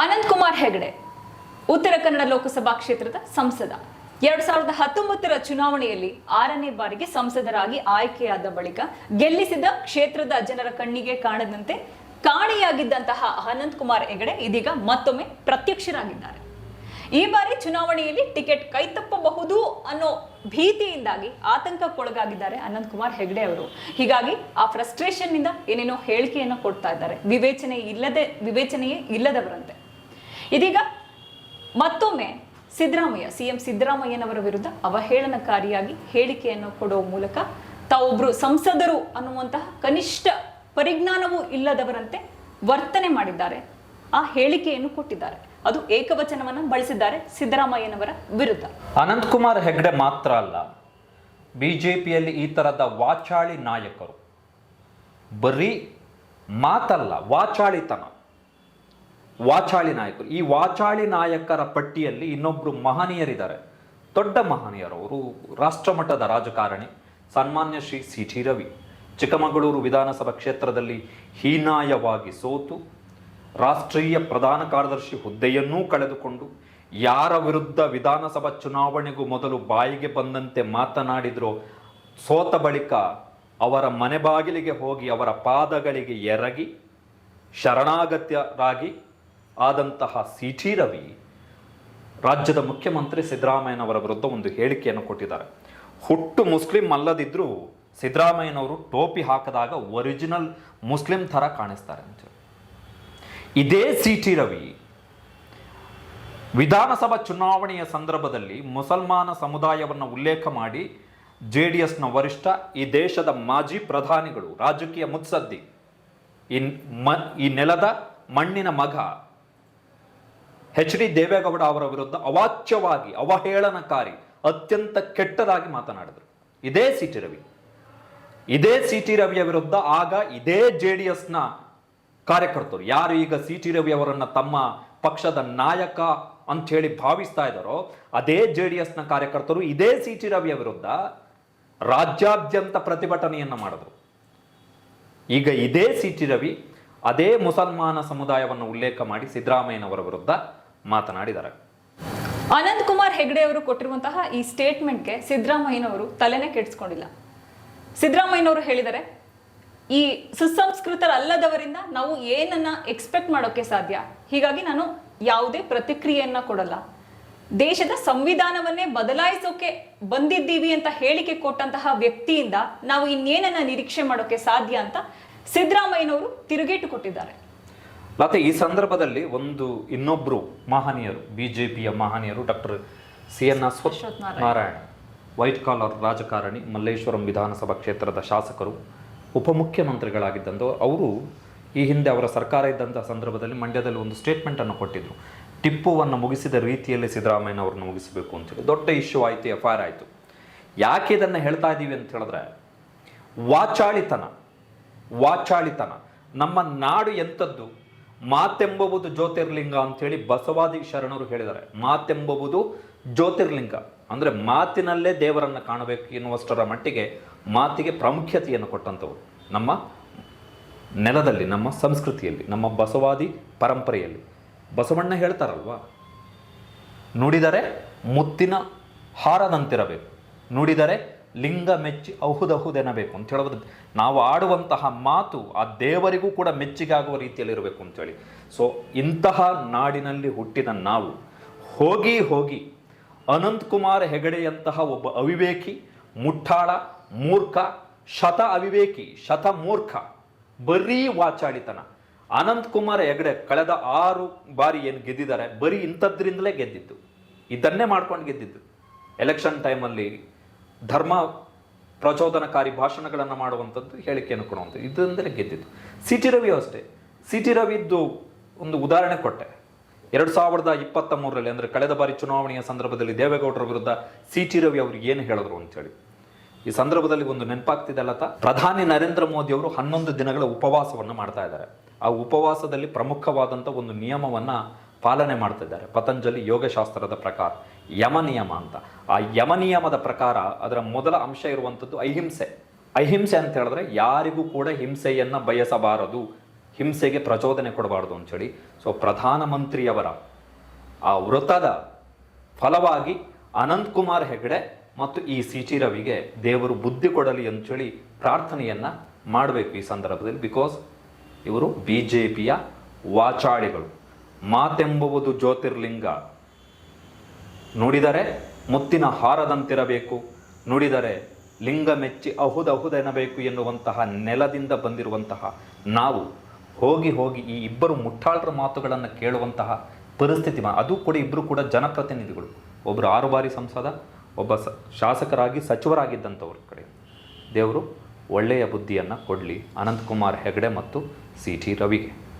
ಅನಂತ್ ಕುಮಾರ್ ಹೆಗಡೆ, ಉತ್ತರ ಕನ್ನಡ ಲೋಕಸಭಾ ಕ್ಷೇತ್ರದ ಸಂಸದ. ಎರಡ್ ಸಾವಿರದ ಹತ್ತೊಂಬತ್ತರ ಚುನಾವಣೆಯಲ್ಲಿ ಆರನೇ ಬಾರಿಗೆ ಸಂಸದರಾಗಿ ಆಯ್ಕೆಯಾದ ಬಳಿಕ ಗೆಲ್ಲಿಸಿದ ಕ್ಷೇತ್ರದ ಜನರ ಕಣ್ಣಿಗೆ ಕಾಣದಂತೆ ಕಾಣೆಯಾಗಿದ್ದಂತಹ ಅನಂತ್ ಕುಮಾರ್ ಹೆಗಡೆ ಇದೀಗ ಮತ್ತೊಮ್ಮೆ ಪ್ರತ್ಯಕ್ಷರಾಗಿದ್ದಾರೆ. ಈ ಬಾರಿ ಚುನಾವಣೆಯಲ್ಲಿ ಟಿಕೆಟ್ ಕೈತಪ್ಪಬಹುದು ಅನ್ನೋ ಭೀತಿಯಿಂದಾಗಿ ಆತಂಕಕ್ಕೊಳಗಾಗಿದ್ದಾರೆ ಅನಂತ್ ಕುಮಾರ್ ಹೆಗಡೆ ಅವರು. ಹೀಗಾಗಿ ಆ ಫ್ರಸ್ಟ್ರೇಷನ್ನಿಂದ ಏನೇನೋ ಹೇಳಿಕೆಯನ್ನು ಕೊಡ್ತಾ ಇದ್ದಾರೆ. ವಿವೇಚನೆ ಇಲ್ಲದೆ, ವಿವೇಚನೆಯೇ ಇಲ್ಲದವರಂತೆ. ಇದೀಗ ಮತ್ತೊಮ್ಮೆ ಸಿದ್ದರಾಮಯ್ಯ, ಸಿಎಂ ಸಿದ್ದರಾಮಯ್ಯನವರ ವಿರುದ್ಧ ಅವಹೇಳನಕಾರಿಯಾಗಿ ಹೇಳಿಕೆಯನ್ನು ಕೊಡುವ ಮೂಲಕ ತಾವೊಬ್ಬರು ಸಂಸದರು ಅನ್ನುವಂತಹ ಕನಿಷ್ಠ ಪರಿಜ್ಞಾನವೂ ಇಲ್ಲದವರಂತೆ ವರ್ತನೆ ಮಾಡಿದ್ದಾರೆ. ಆ ಹೇಳಿಕೆಯನ್ನು ಕೊಟ್ಟಿದ್ದಾರೆ. ಅದು ಏಕವಚನವನ್ನು ಬಳಸಿದ್ದಾರೆ ಸಿದ್ದರಾಮಯ್ಯನವರ ವಿರುದ್ಧ. ಅನಂತಕುಮಾರ್ ಹೆಗ್ಡೆ ಮಾತ್ರ ಅಲ್ಲ, ಬಿಜೆಪಿಯಲ್ಲಿ ಈ ಥರದ ವಾಚಾಳಿ ನಾಯಕರು. ಬರೀ ಮಾತಲ್ಲ, ವಾಚಾಳಿತನ. ವಾಚಾಳಿ ನಾಯಕರು. ಈ ವಾಚಾಳಿ ನಾಯಕರ ಪಟ್ಟಿಯಲ್ಲಿ ಇನ್ನೊಬ್ಬರು ಮಹನೀಯರಿದ್ದಾರೆ. ದೊಡ್ಡ ಮಹನೀಯರು. ಅವರು ರಾಷ್ಟ್ರಮಟ್ಟದ ರಾಜಕಾರಣಿ. ಸನ್ಮಾನ್ಯ ಶ್ರೀ ಸಿ ಟಿ ರವಿ. ಚಿಕ್ಕಮಗಳೂರು ವಿಧಾನಸಭಾ ಕ್ಷೇತ್ರದಲ್ಲಿ ಹೀನಾಯವಾಗಿ ಸೋತು, ರಾಷ್ಟ್ರೀಯ ಪ್ರಧಾನ ಕಾರ್ಯದರ್ಶಿ ಹುದ್ದೆಯನ್ನೂ ಕಳೆದುಕೊಂಡು, ಯಾರ ವಿರುದ್ಧ ವಿಧಾನಸಭಾ ಚುನಾವಣೆಗೂ ಮೊದಲು ಬಾಯಿಗೆ ಬಂದಂತೆ ಮಾತನಾಡಿದ್ರೋ, ಸೋತ ಬಳಿಕ ಅವರ ಮನೆ ಬಾಗಿಲಿಗೆ ಹೋಗಿ ಅವರ ಪಾದಗಳಿಗೆ ಎರಗಿ, ಶರಣಾಗತ್ಯರಾಗಿ ಆದಂತಹ ಸಿ ಟಿ ರವಿ ರಾಜ್ಯದ ಮುಖ್ಯಮಂತ್ರಿ ಸಿದ್ದರಾಮಯ್ಯನವರ ವಿರುದ್ಧ ಒಂದು ಹೇಳಿಕೆಯನ್ನು ಕೊಟ್ಟಿದ್ದಾರೆ. ಹುಟ್ಟು ಮುಸ್ಲಿಂ ಅಲ್ಲದಿದ್ದರೂ ಸಿದ್ದರಾಮಯ್ಯನವರು ಟೋಪಿ ಹಾಕಿದಾಗ ಒರಿಜಿನಲ್ ಮುಸ್ಲಿಂ ಥರ ಕಾಣಿಸ್ತಾರೆ ಅಂತ ಇದೇ ಸಿ ಟಿ ರವಿ ವಿಧಾನಸಭಾ ಚುನಾವಣೆಯ ಸಂದರ್ಭದಲ್ಲಿ ಮುಸಲ್ಮಾನ ಸಮುದಾಯವನ್ನು ಉಲ್ಲೇಖ ಮಾಡಿ ಜೆ ಡಿ ಎಸ್ನ ವರಿಷ್ಠ, ಈ ದೇಶದ ಮಾಜಿ ಪ್ರಧಾನಿಗಳು, ರಾಜಕೀಯ ಮುತ್ಸದ್ದಿ, ಈ ಈ ನೆಲದ ಮಣ್ಣಿನ ಮಗ ಎಚ್ ಡಿ ದೇವೇಗೌಡ ಅವರ ವಿರುದ್ಧ ಅವಾಚ್ಯವಾಗಿ, ಅವಹೇಳನಕಾರಿ, ಅತ್ಯಂತ ಕೆಟ್ಟದಾಗಿ ಮಾತನಾಡಿದರು. ಇದೇ ಸಿ ಟಿ ರವಿ. ಇದೇ ಸಿ ಟಿ ರವಿಯ ವಿರುದ್ಧ ಆಗ ಇದೇ ಜೆ ಡಿ ಎಸ್ನ ಕಾರ್ಯಕರ್ತರು, ಯಾರು ಈಗ ಸಿ ಟಿ ರವಿ ಅವರನ್ನ ತಮ್ಮ ಪಕ್ಷದ ನಾಯಕ ಅಂತ ಹೇಳಿ ಭಾವಿಸ್ತಾ ಇದ್ದಾರೋ, ಅದೇ ಜೆ ಡಿ ಎಸ್ನ ಕಾರ್ಯಕರ್ತರು ಇದೇ ಸಿ ಟಿ ರವಿಯ ವಿರುದ್ಧ ರಾಜ್ಯಾದ್ಯಂತ ಪ್ರತಿಭಟನೆಯನ್ನ ಮಾಡಿದ್ರು. ಈಗ ಇದೇ ಸಿ ಟಿ ರವಿ, ಅದೇ ಮುಸಲ್ಮಾನ ಸಮುದಾಯವನ್ನು ಉಲ್ಲೇಖ ಮಾಡಿ ಸಿದ್ದರಾಮಯ್ಯನವರ ವಿರುದ್ಧ ಮಾತನಾಡಿದ್ದಾರೆ. ಅನಂತ್ ಕುಮಾರ್ ಹೆಗ್ಡೆ ಅವರು ಕೊಟ್ಟಿರುವಂತಹ ಈ ಸ್ಟೇಟ್ಮೆಂಟ್ಗೆ ಸಿದ್ದರಾಮಯ್ಯನವರು ತಲೆನೇ ಕೆಡಿಸ್ಕೊಂಡಿಲ್ಲ. ಸಿದ್ದರಾಮಯ್ಯನವರು ಹೇಳಿದರೆ, ಈ ಸುಸಂಸ್ಕೃತರಲ್ಲದವರಿಂದ ನಾವು ಏನನ್ನ ಎಕ್ಸ್ಪೆಕ್ಟ್ ಮಾಡೋಕೆ ಸಾಧ್ಯ? ಹೀಗಾಗಿ ನಾನು ಯಾವುದೇ ಪ್ರತಿಕ್ರಿಯೆಯನ್ನ ಕೊಡಲ್ಲ. ದೇಶದ ಸಂವಿಧಾನವನ್ನೇ ಬದಲಾಯಿಸೋಕೆ ಬಂದಿದ್ದೀವಿ ಅಂತ ಹೇಳಿಕೆ ಕೊಟ್ಟಂತಹ ವ್ಯಕ್ತಿಯಿಂದ ನಾವು ಇನ್ನೇನನ್ನ ನಿರೀಕ್ಷೆ ಮಾಡೋಕೆ ಸಾಧ್ಯ ಅಂತ ಸಿದ್ದರಾಮಯ್ಯನವರು ತಿರುಗೇಟು ಕೊಟ್ಟಿದ್ದಾರೆ. ಮತ್ತೆ ಈ ಸಂದರ್ಭದಲ್ಲಿ ಒಂದು ಇನ್ನೊಬ್ಬರು ಮಹನೀಯರು ಬಿಜೆಪಿಯ ಮಹನೀಯರು doctor C N Narayan. Narayana white collar ರಾಜಕಾರಣಿ ಮಲ್ಲೇಶ್ವರಂ ವಿಧಾನಸಭಾ ಕ್ಷೇತ್ರದ ಶಾಸಕರು ಉಪಮುಖ್ಯಮಂತ್ರಿಗಳಾಗಿದ್ದಂದು ಅವರು ಈ ಹಿಂದೆ ಅವರ ಸರ್ಕಾರ ಇದ್ದಂಥ ಸಂದರ್ಭದಲ್ಲಿ ಮಂಡ್ಯದಲ್ಲಿ ಒಂದು ಸ್ಟೇಟ್ಮೆಂಟ್ ಅನ್ನು ಕೊಟ್ಟಿದ್ರು. ಟಿಪ್ಪುವನ್ನು ಮುಗಿಸಿದ ರೀತಿಯಲ್ಲಿ ಸಿದ್ದರಾಮಯ್ಯ ಅವರನ್ನು ಮುಗಿಸಬೇಕು ಅಂತೇಳಿ ದೊಡ್ಡ ಇಶ್ಯೂ ಆಯಿತು ಎಫ್ ಐ ಆರ್ ಆಯಿತು. ಯಾಕೆ ಇದನ್ನು ಹೇಳ್ತಾ ಇದ್ದೀವಿ ಅಂತ ಹೇಳಿದ್ರೆ ವಾಚಾಳಿತನ ವಾಚಾಳಿತನ ನಮ್ಮ ನಾಡು ಎಂಥದ್ದು? ಮಾತೆಂಬುವುದು ಜ್ಯೋತಿರ್ಲಿಂಗ ಅಂತೇಳಿ ಬಸವಾದಿ ಶರಣರು ಹೇಳಿದ್ದಾರೆ. ಮಾತೆಂಬುವುದು ಜ್ಯೋತಿರ್ಲಿಂಗ. ಅಂದರೆ ಮಾತಿನಲ್ಲೇ ದೇವರನ್ನು ಕಾಣಬೇಕು ಎನ್ನುವಷ್ಟರ ಮಟ್ಟಿಗೆ ಮಾತಿಗೆ ಪ್ರಾಮುಖ್ಯತೆಯನ್ನು ಕೊಟ್ಟಂಥವ್ರು. ನಮ್ಮ ನೆಲದಲ್ಲಿ, ನಮ್ಮ ಸಂಸ್ಕೃತಿಯಲ್ಲಿ, ನಮ್ಮ ಬಸವಾದಿ ಪರಂಪರೆಯಲ್ಲಿ. ಬಸವಣ್ಣ ಹೇಳ್ತಾರಲ್ವಾ? ನುಡಿದರೆ ಮುತ್ತಿನ ಹಾರದಂತಿರಬೇಕು. ನುಡಿದರೆ ಲಿಂಗ ಮೆಚ್ಚಿ ಅಹುದಹುದೆನಬೇಕು ಅಂತ ಹೇಳೋದು. ನಾವು ಆಡುವಂತಹ ಮಾತು ಆ ದೇವರಿಗೂ ಕೂಡ ಮೆಚ್ಚಿಗಾಗುವ ಆಗುವ ರೀತಿಯಲ್ಲಿ ಇರಬೇಕು ಅಂತೇಳಿ ಸೊ ಇಂತಹ ನಾಡಿನಲ್ಲಿ ಹುಟ್ಟಿದ ನಾವು ಹೋಗಿ ಹೋಗಿ ಅನಂತ್ ಕುಮಾರ್ ಹೆಗಡೆಯಂತಹ ಒಬ್ಬ ಅವಿವೇಕಿ ಮುಠಾಳ ಮೂರ್ಖ, ಶತ ಅವಿವೇಕಿ, ಶತ ಮೂರ್ಖ, ಬರೀ ವಾಚಾಳಿತನ. ಅನಂತ್ ಕುಮಾರ್ ಹೆಗಡೆ ಕಳೆದ ಆರು ಬಾರಿ ಏನು ಗೆದ್ದಿದ್ದಾರೆ? ಬರೀ ಇಂಥದ್ರಿಂದಲೇ ಗೆದ್ದಿದ್ದು. ಇದನ್ನೇ ಮಾಡ್ಕೊಂಡು ಗೆದ್ದಿದ್ದು. ಎಲೆಕ್ಷನ್ ಟೈಮಲ್ಲಿ ಧರ್ಮ ಪ್ರಚೋದನಕಾರಿ ಭಾಷಣಗಳನ್ನು ಮಾಡುವಂಥದ್ದು ಹೇಳಿಕೆಯನ್ನು ಕೊಡುವಂಥದ್ದು. ಇದರಿಂದಲೇ ಗೆದ್ದಿದ್ದು. ಸಿ ಟಿ ರವಿ ಅಷ್ಟೇ. ಸಿ ಟಿ ರವಿದ್ದು ಒಂದು ಉದಾಹರಣೆ ಕೊಟ್ಟೆ. ಎರಡು ಸಾವಿರದ ಇಪ್ಪತ್ತ ಮೂರರಲ್ಲಿ ಅಂದರೆ ಕಳೆದ ಬಾರಿ ಚುನಾವಣೆಯ ಸಂದರ್ಭದಲ್ಲಿ ದೇವೇಗೌಡರ ವಿರುದ್ಧ ಸಿ ಟಿ ರವಿ ಅವರು ಏನು ಹೇಳಿದ್ರು ಅಂತೇಳಿ. ಈ ಸಂದರ್ಭದಲ್ಲಿ ಒಂದು ನೆನಪಾಗ್ತಿದೆ ತ. ಪ್ರಧಾನಿ ನರೇಂದ್ರ ಮೋದಿ ಅವರು ಹನ್ನೊಂದು ದಿನಗಳ ಉಪವಾಸವನ್ನು ಮಾಡ್ತಾ ಇದ್ದಾರೆ. ಆ ಉಪವಾಸದಲ್ಲಿ ಪ್ರಮುಖವಾದಂಥ ಒಂದು ನಿಯಮವನ್ನು ಪಾಲನೆ ಮಾಡ್ತಿದ್ದಾರೆ ಪತಂಜಲಿ ಯೋಗಶಾಸ್ತ್ರದ ಪ್ರಕಾರ. ಯಮ ನಿಯಮ ಅಂತ. ಆ ಯಮ ನಿಯಮದ ಪ್ರಕಾರ ಅದರ ಮೊದಲ ಅಂಶ ಇರುವಂಥದ್ದು ಅಹಿಂಸೆ. ಅಹಿಂಸೆ ಅಂತ ಹೇಳಿದ್ರೆ ಯಾರಿಗೂ ಕೂಡ ಹಿಂಸೆಯನ್ನು ಬಯಸಬಾರದು. ಹಿಂಸೆಗೆ ಪ್ರಚೋದನೆ ಕೊಡಬಾರ್ದು ಅಂಥೇಳಿ. ಸೊ ಪ್ರಧಾನಮಂತ್ರಿಯವರ ಆ ವೃತದ ಫಲವಾಗಿ ಅನಂತ್ ಕುಮಾರ್ ಹೆಗಡೆ ಮತ್ತು ಈ ಸಿ ಟಿ ರವಿಗೆ ದೇವರು ಬುದ್ಧಿ ಕೊಡಲಿ ಅಂಥೇಳಿ ಪ್ರಾರ್ಥನೆಯನ್ನು ಮಾಡಬೇಕು ಈ ಸಂದರ್ಭದಲ್ಲಿ ಬಿಕಾಸ್ ಇವರು ಬಿ ಜೆ ಪಿಯ ವಾಚಾಳಿಗಳು. ಮಾತೆಂಬುವುದು ಜ್ಯೋತಿರ್ಲಿಂಗ. ನುಡಿದರೆ ಮುತ್ತಿನ ಹಾರದಂತಿರಬೇಕು, ನುಡಿದರೆ ಲಿಂಗ ಮೆಚ್ಚಿ ಅಹುದಹುದೆನಬೇಕು ಎನ್ನುವಂತಹ ನೆಲದಿಂದ ಬಂದಿರುವಂತಹ ನಾವು ಹೋಗಿ ಹೋಗಿ ಈ ಇಬ್ಬರು ಮುಟ್ಟಾಳರ ಮಾತುಗಳನ್ನು ಕೇಳುವಂತಹ ಪರಿಸ್ಥಿತಿ ಅದು ಕೂಡ ಇಬ್ಬರು ಕೂಡ ಜನಪ್ರತಿನಿಧಿಗಳು. ಒಬ್ಬರು ಆರು ಬಾರಿ ಸಂಸದ, ಒಬ್ಬ ಸ, ಶಾಸಕರಾಗಿ ಸಚಿವರಾಗಿದ್ದಂಥವ್ರ ಕಡೆ. ದೇವರು ಒಳ್ಳೆಯ ಬುದ್ಧಿಯನ್ನು ಕೊಡಲಿ. ಅನಂತಕುಮಾರ್ ಹೆಗಡೆ ಮತ್ತು ಸಿ ಟಿ ರವಿಗೆ.